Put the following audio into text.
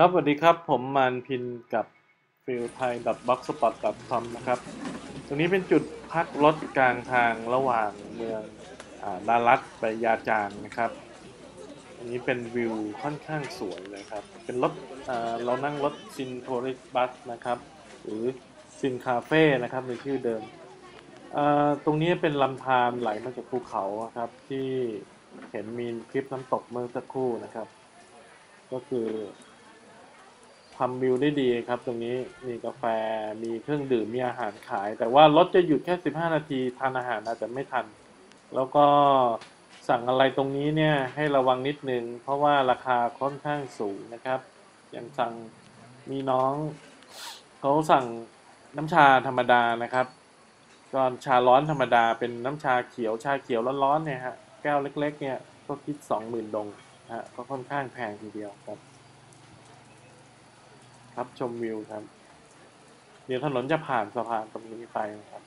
ครับสวัสดีครับ ผมมานพินกับฟิลไทย b o x s p o t c o m นะครับ ตรงนี้เป็นจุดพักรถกลางทางระหว่างเมืองอดารัสไปยาจางนะครับ อันนี้เป็นวิวค่อนข้างสวยเลยครับ เป็นรถเรานั่งรถซินโทริสบัสนะครับ หรือซินคาเฟ่นะครับในชื่อเดิม ตรงนี้เป็นลำธารไหลมาจากภูเขาครับ ที่เห็นมีคลิปน้ำตกเมื่อสักครู่นะครับ ก็คือ ทำวิวได้ดีครับ ตรงนี้มีกาแฟมีเครื่องดื่มมีอาหารขาย แต่ว่ารถจะหยุดแค่ 15 นาทีทานอาหารอาจจะไม่ทัน แล้วก็สั่งอะไรตรงนี้เนี่ยให้ระวังนิดนึง เพราะว่าราคาค่อนข้างสูงนะครับอย่างสั่งมีน้องเขาสั่งน้ำชาธรรมดานะครับก็ชาร้อนธรรมดาเป็นน้ำชาเขียวชาเขียวร้อนๆเนี่ยฮะแก้วเล็ก ๆ เนี่ยก็คิดสองหมื่นดงฮะก็ค่อนข้างแพงทีเดียวครับ ครับชมวิวครับ เดี๋ยวถนนจะผ่านสะพานตรงนี้ไปนะครับ